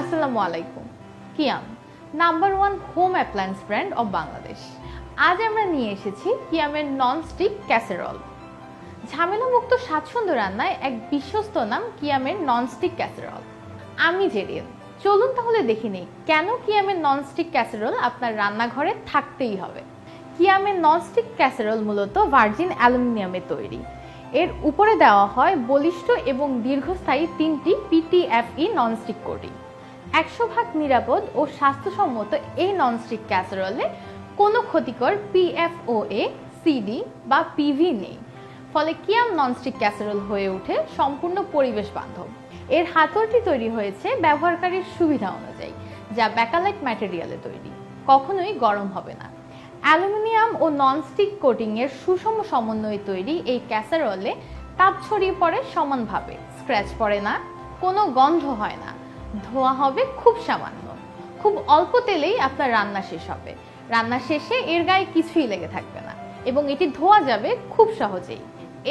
আসসালামু আলাইকুম। Kiam, number one home appliance brand of Bangladesh. আজ আমরা নিয়ে এসেছি কিয়ামের নন স্টিক ক্যাসেরল। ঝামেলামুক্ত স্বাচ্ছন্দ্য রান্নায় এক বিশ্বস্ত নাম কিয়ামের ননস্টিক ক্যাসেরল। আমি জেরিন। চলুন তাহলে দেখে নিই কেন কিয়ামের ননস্টিক ক্যাসেরল আপনার রান্নাঘরে থাকতেই হবে। কিয়ামের ননস্টিক ক্যাসেরল মূলত ভার্জিন অ্যালুমিনিয়ামের তৈরি। এর উপরে দেওয়া হয় বলিষ্ঠ এবং দীর্ঘস্থায়ী তিনটি পিটিএফই ননস্টিক কোটিং। একশো ভাগ নিরাপদ ও স্বাস্থ্যসম্মত এই ননস্টিক ক্যাসেরলে কোনো ক্ষতিকর পিএফওএ সিডি বা পিভি নেই। ফলে কিয়াম ননস্টিক ক্যাসেরোল হয়ে ওঠে সম্পূর্ণ পরিবেশ বান্ধব এর হাতলটি তৈরি হয়েছে ব্যবহারকারীর সুবিধা অনুযায়ী, যা ব্যাকালাইট ম্যাটেরিয়ালে তৈরি। কখনোই গরম হবে না। অ্যালুমিনিয়াম ও ননস্টিক কোটিংয়ের সুষম সমন্বয়ে তৈরি এই ক্যাসারোলে তাপ ছড়িয়ে পড়ে সমানভাবে। স্ক্র্যাচ পড়ে না, কোনো গন্ধ হয় না। ধোয়া হবে খুব সামান্য। খুব অল্প তেলেই আপনার রান্না শেষ হবে। রান্না শেষে এর গায়ে কিছুই লেগে থাকবে না এবং এটি ধোয়া যাবে খুব সহজেই।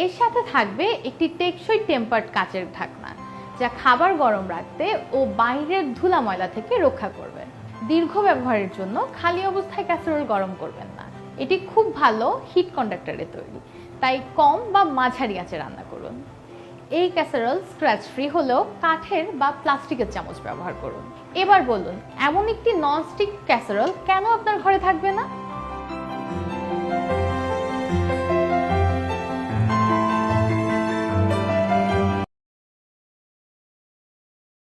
এর সাথে থাকবে একটি টেকসই টেম্পার্ড কাচের ঢাকনা, যা খাবার গরম রাখতে ও বাইরের ধুলা ময়লা থেকে রক্ষা করবে। দীর্ঘ ব্যবহারের জন্য খালি অবস্থায় ক্যাসারোল গরম করবেন না। এটি খুব ভালো হিট কন্ডাক্টরে তৈরি, তাই কম বা মাঝারি আঁচে রান্না এই ক্যাসারল স্ক্র্যাচ ফ্রি হলেও কাঠের বা প্লাস্টিকের চামচ ব্যবহার করুন। এবার বলুন, এমন একটি ননস্টিক ক্যাসারল কেন আপনার ঘরে থাকবে না?